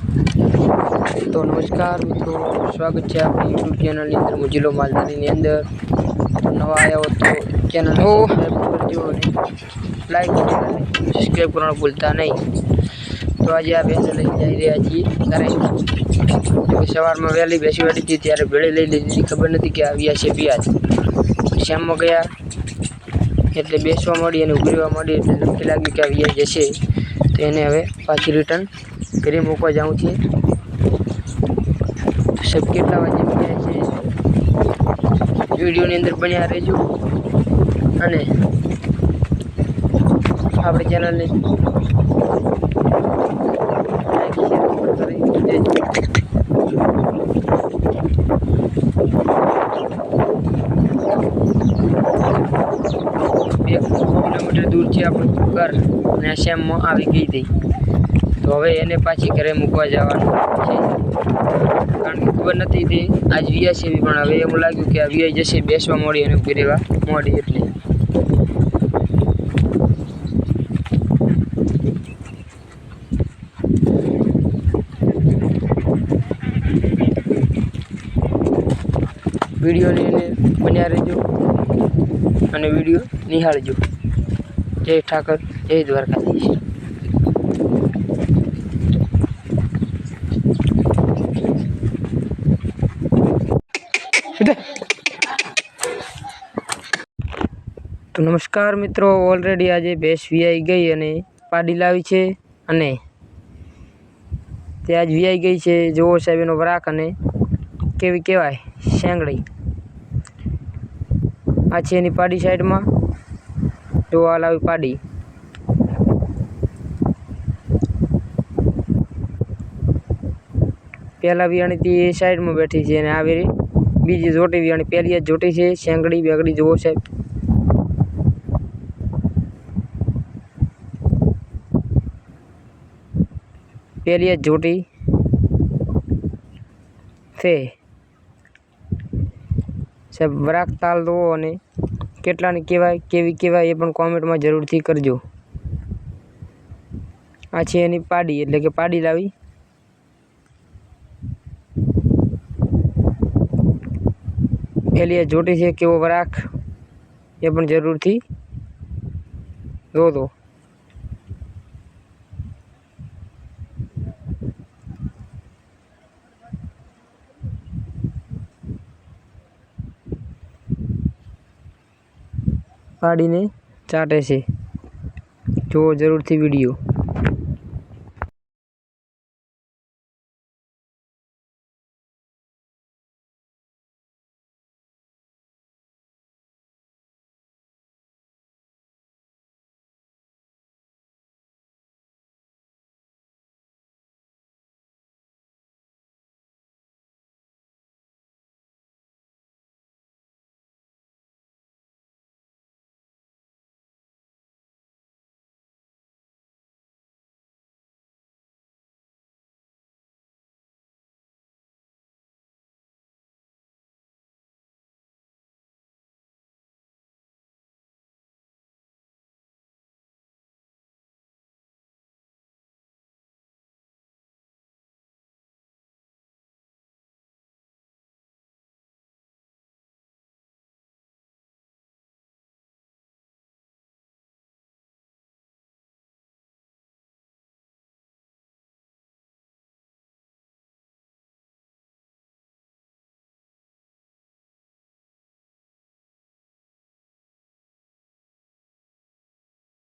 તો નમસ્કાર મિત્રો, સ્વાગત છે આપણી યુટ્યુબ ચેનલની અંદર મુજિલો માલધારીની અંદર નવા આવ્યા હો તો ચેનલ કરજો લાઈક સબસ્ક્રાઈબ કરવાનું ભૂલતા નહીં. તો આજે આ ભેંસ લઈ જઈ રહ્યા છીએ. ત્યારે સવારમાં વહેલી બેસી વાળી હતી, ત્યારે ભેળે લઈ લીધી. ખબર નથી કે આવ્યા છે પિયાજ શ્યામમાં ગયા એટલે બેસવા મળી અને ઉભરવા મળી. એટલે નક્કી લાગ્યું કે આવ્યા જશે તો એને હવે પાછી રિટર્ન ઘરે મૂકવા જાઉં છે. સબ કેટલા વાગે મૂક્યા છે? વિડીયોની અંદર બન્યા રહેજો. અને આપણે ચેનલને બે કિલોમીટર દૂર છે આપણું ઘર અને આ શ્યામમાં આવી ગઈ હતી. તો હવે એને પાછી ઘરે મૂકવા જવાનું છે. કારણ કે ખબર નથી તે આજ વિયા છે પણ હવે એવું લાગ્યું કે આ વિયા જશે બેસવા મળી અને ઊભી રહેવા મળી એટલે. વિડીયોને એને બન્યા રહેજો અને વીડિયો નિહાળજો. જય ઠાકર, જય દ્વારકાધીશ. તો નમસ્કાર મિત્રો ઓલરેડી આજે ભેંસ વીઆઈ ગઈ અને પાડી લાવી છે અને તે આજ વીઆઈ ગઈ છે. જોવો સાહેબ, એનો વરાક અને કેવી કહેવાય શેંગડી આ છે એની પાડી સાઈડમાં. જો આ લાવી પાડી. પહેલાં વિયાણીથી એ સાઈડમાં બેઠી છે અને આવી બીજી જોટી વિયાણી પહેલી જ જોટી છે, શેંગડી, બેગડી જોવો સાહેબ. પહેલી જ જોટી છે. સાહેબ, વરાક તાલ દો અને કેટલાની કહેવાય, કેવી કહેવાય એ પણ કોમેન્ટમાં જરૂરથી કરજો. આ છે એની પાડી, એટલે કે પાડી લાવી. પેલી આ જોટી છે કેવો વરાક એ પણ જરૂરથી જો દો પાડીને ચાટે છે જુઓ જરૂરથી વીડિયો